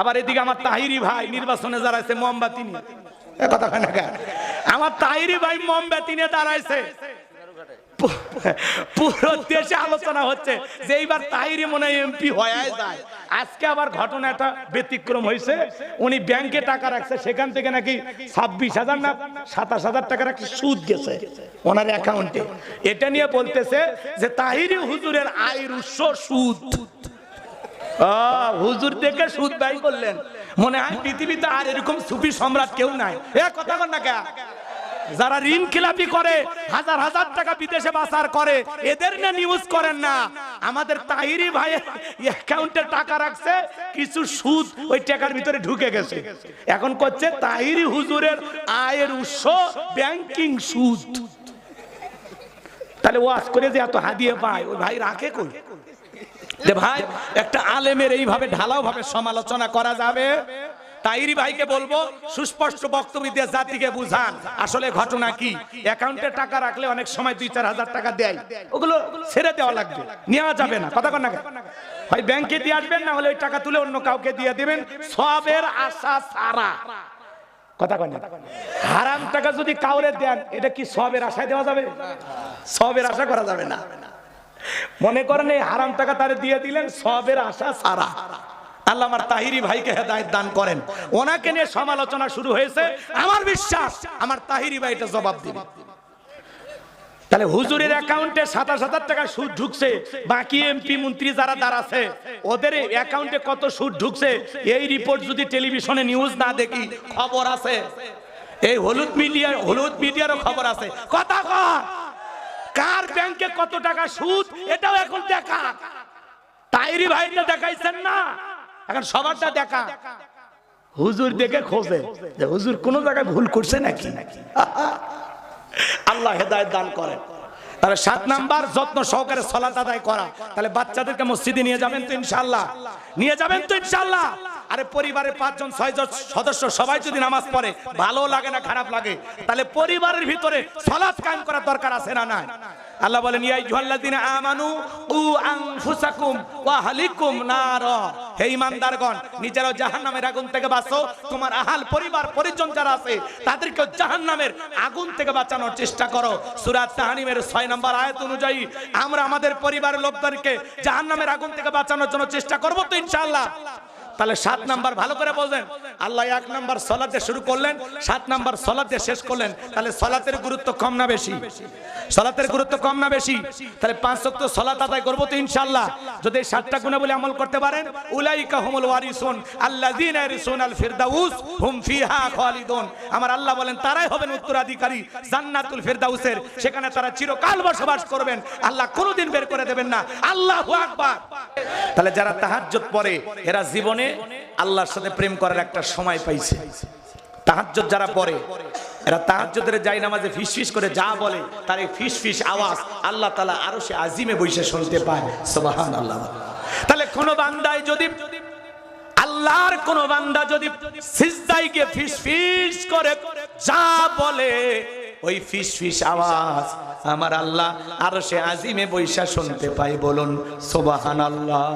আবার এদিকে আমার তাহিরি ভাই নির্বাচনে দাঁড়াইছে মোমবাতি নিয়ে। কথা? আমার তাহিরি ভাই মোমবাতি নিয়ে দাঁড়াইছে। পুরো দেশে আলোচনা হচ্ছে যে এইবার তাহিরি মনে এমপি হয়ে যায়। আজকে আবার ঘটনাটা ব্যতিক্রম হয়েছে। উনি ব্যাংকে টাকা রাখছে, সেখান থেকে নাকি ছাব্বিশ হাজার না সাতাশ হাজার টাকার একটা সুদ গেছে ওনার অ্যাকাউন্টে এটা নিয়ে বলতেছে যে তাহিরি হুজুরের আয়ের উৎস সুদ। হুজুর দেখে সুদ ব্যয় করলেন। মনে হয় পৃথিবীতে আর এরকম সুফি সম্রাট কেউ নাই। এ কথা কর না কে? যারা ঋণ খেলাপি করে, হাজার হাজার টাকা বিদেশে বাসার করে, এদের না নিউজ করেন না। আমাদের তাহিরি ভাই অ্যাকাউন্টে টাকা রাখছে, কিছু সুদ ওই টাকার ভিতরে ঢুকে গেছে। এখন করছে তাহিরি হুজুরের আয়ের উৎস ব্যাংকিং সুদ। তাহলে ওয়াজ করে যে এত হাদিয়ে পায়, ওই ভাই রাখে কই? যে ভাই, একটা আলেমের এইভাবে ঢালাও ভাবে সমালোচনা করা যাবে? তাইরি ভাইকে বলব, সুস্পষ্ট বক্তব্য দিয়ে জাতিকে বুঝান। আসলে ঘটনা কি? অ্যাকাউন্টে টাকা রাখলে অনেক সময় দুই চার হাজার টাকা দেয়। ওগুলো ছেড়ে দেওয়া লাগবে। নেওয়া যাবে না। কথা না কেন? হয় ব্যাংকে দিয়ে আসবেন, না হলে ওই টাকা তুলে অন্য কাউকে দিয়ে দিবেন। সবের আশা সারা কথা কয় হারাম টাকা যদি কাউরে দেন, এটা কি সবের আশায় দেওয়া যাবে? সবের আশা করা যাবে না। মনে করেন এই হারাম টাকা তারে দিয়ে দিলেন, সবের আশা সারা। আল্লাহ আমার তাহিরি ভাইকে হেদায়ত দান করেন। ওনাকে নিয়ে সমালোচনা শুরু হয়েছে। আমার বিশ্বাস, আমার তাহিরি ভাই এটা জবাব দিবে। তাহলে হুজুরের অ্যাকাউন্টে সাতাশ হাজার টাকা সুদ ঢুকছে, বাকি এমপি মন্ত্রী যারা দাঁড়াছে ওদের অ্যাকাউন্টে কত সুদ ঢুকছে? এই রিপোর্ট যদি টেলিভিশনে নিউজ না দেখি, খবর আছে। এই হলুদ মিডিয়া, হলুদ মিডিয়ারও খবর আছে। কথা কার ব্যাংকে কত টাকা সুদ, এটাও এখন দেখা। তাইরি ভাইটা দেখাইছেন না? এখন সবারটা দেখা। হুজুর দেখে খোঁজে। যে হুজুর কোন জায়গায় ভুল করছে নাকি? আল্লাহ হেদায়ত দান করেন। তাহলে সাত নাম্বার যত্ন সহকারে সলাত আদায় করা। তাহলে বাচ্চাদেরকে মসজিদে নিয়ে যাবেন তো ইনশাল্লাহ নিয়ে যাবেন তো ইনশাল্লাহ আরে পরিবারের পাঁচজন, ছয়জন সদস্য সবাই যদি নামাজ পড়ে, ভালো লাগে না, খারাপ লাগে, তাহলে পরিবারের ভিতরে সলাৎ কায়েম করার দরকার আছে না নাই? আল্লাহ বলেন, ইয়া আইয়ুহাল্লাযিনা আমানু উ আনফুসাকুম ওয়া আহলিকুম নার। হে ঈমানদারগণ নিজেরাও জাহান্নামের আগুন থেকে বাঁচো। তোমার আহাল পরিবার, পরিজন যারা আছে তাদেরকে জাহান্নামের আগুন থেকে বাঁচানোর চেষ্টা করো। সূরা তাহরিমের 6 নম্বর আয়াত অনুযায়ী, আমরা আমাদের পরিবারের লোকদেরকে জাহান্নামের আগুন থেকে বাঁচানোর জন্য চেষ্টা করব তো ইনশাআল্লাহ। তাহলে সাত নাম্বার ভালো করে বললেন আল্লাহ এক নাম্বার সলাতে শুরু করলেন, সাত নাম্বার সলাতে শেষ করলেন, তাহলে সলাতের গুরুত্ব কম না বেশি? সলাতের গুরুত্ব কম না বেশি? তাহলে পাঁচ সপ্তাহ সলাত আদায় করব তো ইনশাল্লাহ যদি এই সাতটা গুণে বলে আমল করতে পারেন, উলাইকা হুমুল ওয়ারিসুন, আল্লাযীনা ইয়ারিসুন আল ফিরদাউস, হুম ফিহা খালিদুন। আমার আল্লাহ বলেন, তারাই হবেন উত্তরাধিকারী জান্নাতুল ফিরদাউসের। সেখানে তারা চিরকাল বসবাস করবেন। আল্লাহ কোনোদিন বের করে দেবেন না। আল্লাহু আকবার। তাহলে যারা তাহাজ্জুদ পড়ে, এরা জীবনে আল্লাহর সাথে প্রেম করার একটা সময় পাইছে। তাহাজ্জুদ যারা পড়ে, এরা তাহাজ্জুদের যাই নামাজে ফিস ফিস করে যা বলে, তার এই ফিস ফিস আওয়াজ আল্লাহ তাআলা আরও সে আজিমে বসে শুনতে পায়। সুবহানাল্লাহ। তাহলে কোন বান্দায় যদি, আল্লাহর কোন বান্দা যদি সিজদায় গিয়ে ফিস ফিস করে যা বলে, ওই ফিস ফিস আওয়াজ আমার আল্লাহ আরও সে আজিমে বৈশা শুনতে পাই বলুন, সুবহানাল্লাহ।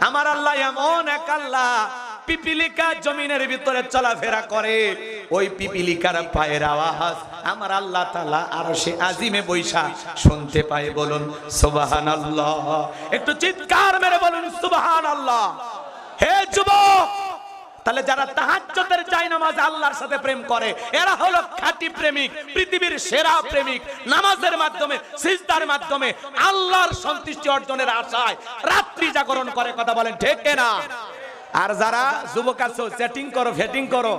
আমার আল্লাহ এমন এক আল্লাহ, পিপিলিকা জমিনের ভিতরে চলাফেরা করে। ওই পিপিলিকার পায়ের আওয়াজ আমার আল্লাহ তালা আর সে আজিমে বৈশা শুনতে পায় বলুন সুবাহান আল্লাহ একটু চিৎকার মেরে বলুন সুবাহান আল্লাহ হে যুবক! তাহলে যারা তাহাজ্জুদের চাই নামাজ আল্লাহর সাথে প্রেম করে, এরা হলো খাঁটি প্রেমিক, পৃথিবীর সেরা প্রেমিক। নামাজের মাধ্যমে, সিজদার মাধ্যমে, আল্লাহর সন্তুষ্টি অর্জনের আশায় রাত্রি জাগরণ করে, কথা বলেন, ঠিক না আর যারা যুবক আছো চ্যাটিং করো ফেটিং করো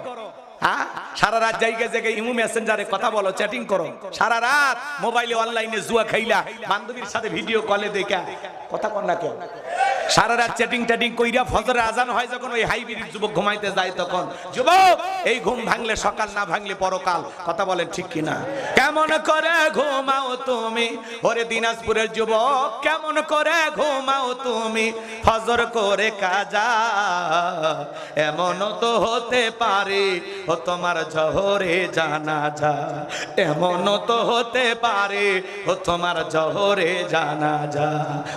হ্যাঁ? সারা রাত জায়গায় জায়গায় ইমু মেসেঞ্জারে কথা বলো চ্যাটিং করো। সারা রাত মোবাইলে অনলাইনে জুয়া খাইলা, বান্ধবীর সাথে ভিডিও কলে দেখা। কথা কর না কেউ? সারা রাত চ্যাটিং ট্যাটিং কইরা ফজরে আজান হয় যখন ওই হাইব্রিড যুবক ঘুমাইতে যায় তখন, যুবক, এই ঘুম ভাঙলে সকাল, না ভাঙলে পরকাল? কথা বলেন ঠিক কিনা? কেমন করে ঘুমাও তুমি? ওরে দিনাজপুরের যুবক, কেমন করে ঘুমাও তুমি? ফজর করে কাজা এমন তো হতে পারে। ও তোমার জহরে জানা যা এমন তো হতে পারে। ও তোমার জহরে জানা যা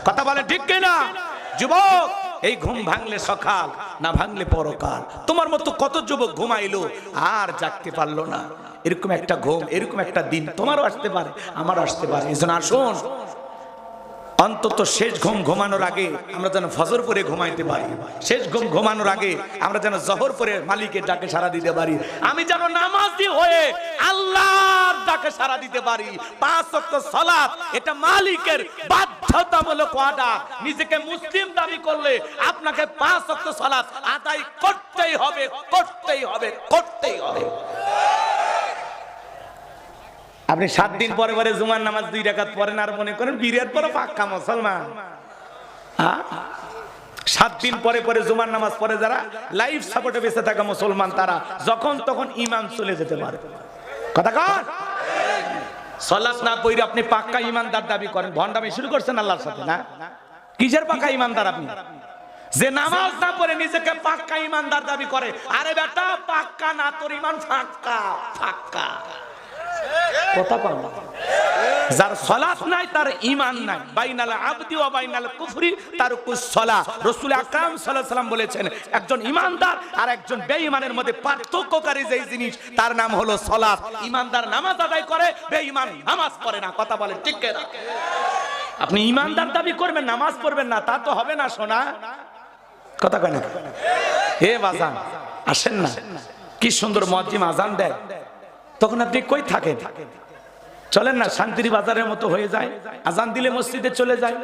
কথা বলে ঠিক কিনা? যুবক, এই ঘুম ভাঙলে সকাল, না ভাঙলে পরকাল। তোমার মতো কত যুবক ঘুমাইলো, আর জাগতে পারল না। এরকম একটা ঘুম, এরকম একটা দিন তোমারও আসতে পারে, আমারও আসতে পারে। এই জন্য আসুন অন্তত শেষ ঘুম ঘুমানোর আগে আমরা যেন ফজর পরে ঘুমাইতে পারি। শেষ ঘুম ঘুমানোর আগে আমরা যেন জহর পরে মালিকের ডাকে সারা দিতে পারি। আমি যেন নামাজি হয়ে আল্লাহর ডাকে সারা দিতে পারি। পাঁচ ওয়াক্ত সালাত, এটা মালিকের বাধ্যতামূলক অর্ডার নিজেকে মুসলিম দাবি করলে আপনাকে পাঁচ ওয়াক্ত সালাত আদায় করতেই হবে করতেই হবে করতেই হবে। আপনি সাত দিন পরে পরে জুমার নামাজ দুই রাকাত পড়েন আর মনে করেন বিরাট বড় পাক্কা মুসলমান? সাত দিন পরে পরে জুমার নামাজ পড়ে যারা লাইফ সাপোর্টে বেঁচে থাকা মুসলমান তারা যখন তখন ইমাম চলে যেতে পারে। কথা কর সলাৎ না পড়ে আপনি পাক্কা ইমানদার দাবি করেন। ভন্ডামি শুরু করছেন আল্লাহর সাথে না? কিসের পাক্কা ইমানদার আপনি? যে নামাজ না পড়ে নিজেকে পাক্কা ইমানদার দাবি করে। আরে বেটা পাক্কা না তোর ইমান ফাক্কা ফাক্কা কথা না। যার সলাত নাই, তার ঈমান নাই। বাইনাল আবদি ওয়া বাইনাল কুফরি তারকুস সালাহ রাসূল আকরাম বলেছেন, একজন ঈমানদার আর একজন বেঈমানের মধ্যে পার্থক্যকারী যেই জিনিস, তার নাম হলো সালাত ঈমানদার নামাজ আদায় করে, বেঈমান নামাজ না। কথা বলে ঠিক আপনি ইমানদার দাবি করবেন, নামাজ পড়বেন না, তা তো হবে না, সোনা। কথা কয় না? হে বাজান, আসেন না। কি সুন্দর মজ্জিম আজান দেয়। তখন আপনি কই থাকেন? চলেন না, শান্তির বাজারের মতো হয়ে যায়। আজান দিলে মসজিদে চলে যায়।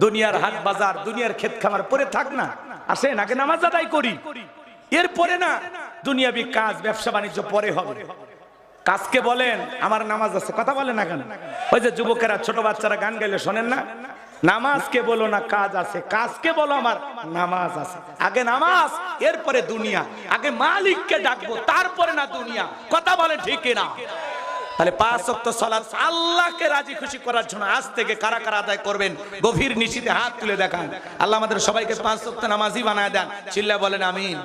দুনিয়ার হাট বাজার, দুনিয়ার ক্ষেত খামার, পরে থাক না। আসেন, আগে নামাজ আদায় করি। এরপরে না, দুনিয়াবি কাজ, ব্যবসা বাণিজ্য পরে হবে। কাজকে বলেন, আমার নামাজ আছে। কথা বলে না কেন? ওই যে যুবকেরা, ছোট বাচ্চারা গান গাইলে শোনেন না? নামাজকে বলো না, কাজ আছে। কাজকে বলো আমার, নামাজ আছে। আগে নামাজ, এরপরে দুনিয়া। আগে মালিককে ডাকবো, তারপরে না দুনিয়া। কথা বলে ঠিক না তাহলে পাঁচ ওয়াক্ত সালাত আল্লাহকে রাজি খুশি করার জন্য আজ থেকে কারা কারা আদায় করবেন? গভীর নিশিতে হাত তুলে দেখান। আল্লাহ আমাদের সবাইকে পাঁচ ওয়াক্ত নামাজি বানায় দেন। চিল্লা বলেন, আমিন।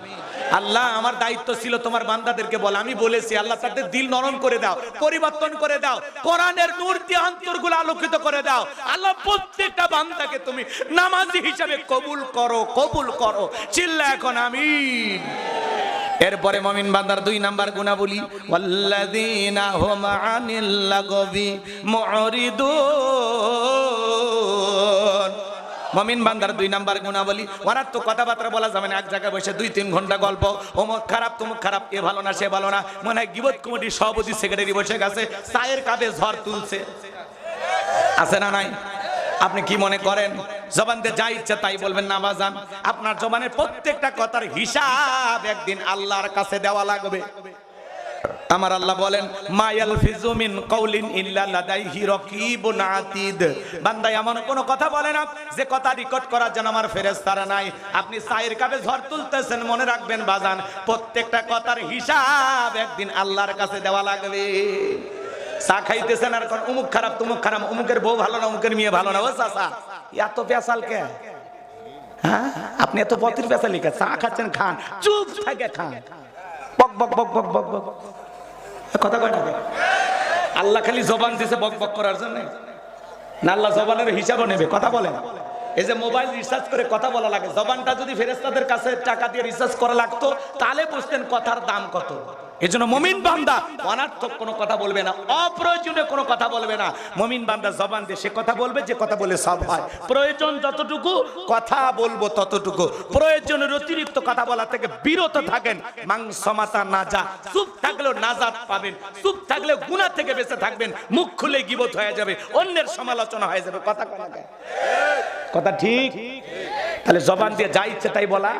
আল্লাহ, আমার দায়িত্ব ছিল তোমার বান্দাদেরকে বল। আমি বলেছি, আল্লাহ, তাদের দিল নরম করে দাও, পরিবর্তন করে দাও, কোরআনের নূর দিয়ে অন্তরগুলো আলোকিত করে দাও। আল্লাহ, প্রত্যেকটা বান্দাকে তুমি নামাজি হিসাবে কবুল করো কবুল করো। চিল্লা এখন, আমিন। এরপরে মমিন বান্দার দুই নাম্বার গুণা বলি ওয়াল্লাযীনা হুম আনিল লাগবি মুরিদুন মমিন বান্দার দুই নাম্বার গুণা বলি ওরা তো কথাবার্তা বলা যাবে না, এক জায়গায় বসে দুই তিন ঘণ্টা গল্প। অমুক খারাপ, তমুক খারাপ, এ ভালো না, সে ভালো না। মনে হয় গিবত কমিটির সভাপতি, সেক্রেটারি বসে গেছে, চায়ের কাপে ঝড় তুলছে। আছে না নাই? আপনি কি মনে করেন? জবান দিয়ে যা ইচ্ছা তাই বলবেন না বাজান আপনার জবানের প্রত্যেকটা কথার হিসাব একদিন আল্লাহর কাছে দেওয়া লাগবে। আমার আল্লাহ বলেন মায়াল ফিজুমিন কৌলিন ইল্লা লাদাইহি রাকিবুন আতিদ। বান্দা এমন কোন কথা বলে না, যে কথা রেকর্ড করার জন্য আমার ফেরেশতারা নাই। আপনি সাইর কাপে ঝড় তুলতেছেন, মনে রাখবেন বাজান, প্রত্যেকটা কথার হিসাব একদিন আল্লাহর কাছে দেওয়া লাগবে। চা খাইতেছেন আর কোন অমুক খারাপ, তুমুক খারাপ অমুকের বউ ভালো না অমুকের মেয়ে ভালো না, ও চাচা, এত পেশাল কে? হ্যাঁ? আপনি এত পথের পেশা লিখে চা খাচ্ছেন, খান, চুপ থাকে খান। বক বক বক বক বক বক। কথা কয় না আল্লাহ খালি জবান দিছে বক বক করার জন্য। না আল্লাহ জবানের হিসাবও নেবে, কথা বলে না। এই যে মোবাইল রিচার্জ করে কথা বলা লাগে, জবানটা যদি ফেরেস্তাদের কাছে টাকা দিয়ে রিচার্জ করা লাগতো, তাহলে বুঝতেন কথার দাম কত। এই জন্য মমিন বান্দা অনার্থক কোনো কথা বলবে না, অপ্রয়োজনীয় কোনো কথা বলবে না। মমিন বান্দা জবান দিয়ে সে কথা বলবে, যে কথা বলে সব হয়। প্রয়োজন যতটুকু কথা বলব ততটুকু। প্রয়োজনের অতিরিক্ত কথা বলা থেকে বিরত থাকেন। মাংস মাতা না যা চুপ থাকলেও নাজাত পাবেন, চুপ থাকলেও গুণা থেকে বেঁচে থাকবেন, মুখ খুলে গিবত হয়ে যাবে, অন্যের সমালোচনা হয়ে যাবে। কথা কথা ঠিক? তাহলে জবান দিয়ে যা ইচ্ছে তাই বলা।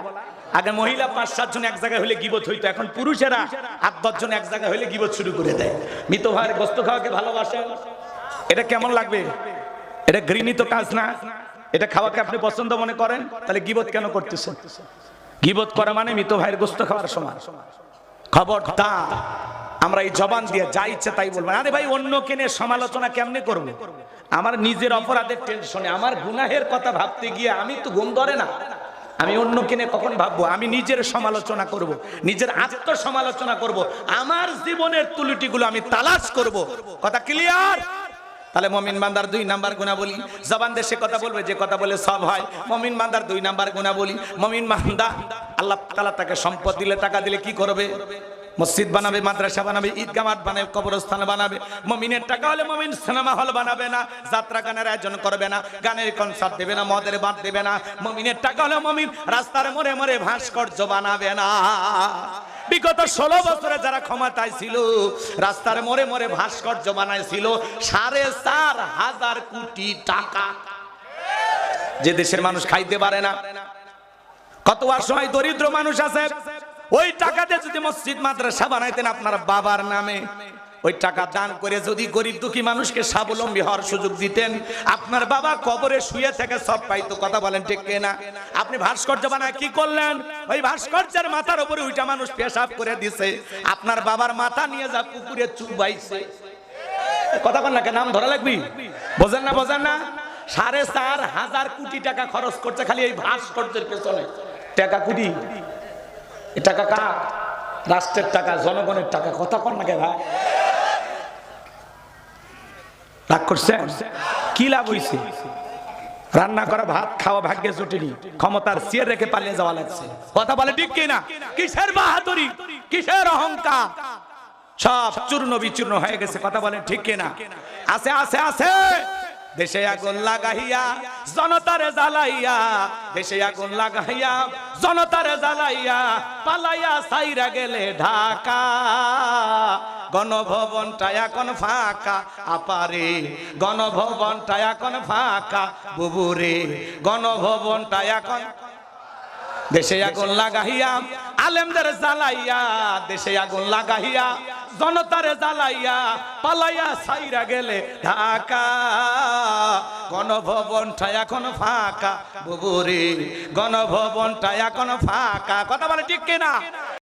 আগে মহিলা পাঁচ, সাত জন এক জায়গায় হলে গিবত হইতো, এখন পুরুষেরা আট, দশ জন এক জায়গায় হলে গিবত শুরু করে দেয়। মৃত ভাইয়ের গোস্ত খাওয়াকে ভালোবাসে। এটা কেমন লাগবে? এটা ঘৃণিত কাজ না? এটা খাওয়াকে আপনি পছন্দ মনে করেন? তাহলে গিবত কেন করতেছেন? গিবত করা মানে মৃত ভাইয়ের গোস্ত খাওয়ার সময়। খবরদার। আমরা এই জবান দিয়ে যা ইচ্ছে তাই বলব। আরে ভাই অন্য কেনে সমালোচনা কেমনে করব? আমার নিজের অপরাধের টেনশনে আমার গুনাহের কথা ভাবতে গিয়ে আমি তো ঘুম ধরে না। আমি অন্য কিনে কখন ভাববো আমি নিজের সমালোচনা করব। নিজের আত্মসমালোচনা করব। আমার জীবনের তুলিটিগুলো আমি তালাশ করব। কথা ক্লিয়ার তাহলে মমিন বান্দার দুই নাম্বার গুণা বলি জবান দেশে কথা বলবে, যে কথা বলে সব হয় মমিন বান্দার দুই নাম্বার গুণা বলি মমিন বান্দা আল্লাহ তালা তাকে সম্পদ দিলে, টাকা দিলে কি করবে মসজিদ বানাবে, মাদ্রাসা বানাবে ঈদগা মাঠ বানাবে, কবরস্থান বানাবে। মমিনের টাকা হলে মমিন সিনেমা হল বানাবে না, যাত্রা গানের আয়োজন করবে না, গানের কনসার্ট দেবে না, মদের বাদ দেবে না। মমিনের টাকা হলে মমিন রাস্তার মোড়ে মোড়ে ভাস্কর্য বানাবে না। বিগত ষোলো বছরে যারা ক্ষমতায় ছিল রাস্তার মোড়ে মোড়ে ভাস্কর্য বানাইছিল, সাড়ে চার হাজার কোটি টাকা। যে দেশের মানুষ খাইতে পারে না। কত সময় দরিদ্র মানুষ আছে। ওই টাকাতে যদি মসজিদ, মাদ্রাসা বানাইতেন আপনার বাবার নামে, ওই টাকা দান করে যদি গরিব দুঃখী মানুষকে স্বাবলম্বী হওয়ার সুযোগ দিতেন, আপনার বাবা কবরে শুয়ে থেকে সব পাইতো, কথা বলেন ঠিক না আপনি ভাস্কর্য বানায় কি করলেন? ওই ভাস্কর্যের মাথার উপরে ওইটা মানুষ পেশাব করে দিছে, আপনার বাবার মাথা নিয়ে যা পুকুরে চুবাইছে। কথা বল না কে নাম ধরা লাগবি? বোঝেন না বোঝেন না? সাড়ে চার হাজার কোটি টাকা খরচ করছে খালি এই ভাস্কর্যের পেছনে। টাকা কোটি? এ টাকা কার? রাষ্ট্রের টাকা, জনগণের টাকা, কথা কর না কে ভাই। রাগ করছেন? কি লাভ হইছে? রান্না করা, ভাত খাওয়া ভাগ্যে জটিনি ক্ষমতার সিয়ার রেখে পালিয়ে যাওয়া লাগছে। কথা বলে ঠিক কিনা কিসের বাহাদুরি? কিসের অহংকার? সব চূর্ণ বিচূর্ণ হয়ে গেছে। কথা বলেন ঠিক কিনা আছে আছে আছে। দেশে আগুন লাগাইয়া জনতারে জ্বালাইয়া, দেশে আগুন লাগাইয়া জনতারে জ্বালাইয়া পালাইয়া সাইরা গেলে ঢাকা। গণভবনটা এখন ফাঁকা, আপারে। গণভবনটা এখন ফাঁকা, বুবুরে। গণভবনটা এখন দেশে আগুন লাগাইয়া, আলেমদের জ্বালাইয়া, দেশে আগুন লাগাইয়া, জনতারে জ্বালাইয়া, পালাইয়া সাইরা গেলে ঢাকা। গণভবনটা এখন ফাঁকা, বুবুরে। গণভবনটা এখন ফাঁকা। কথা বলে ঠিক কিনা?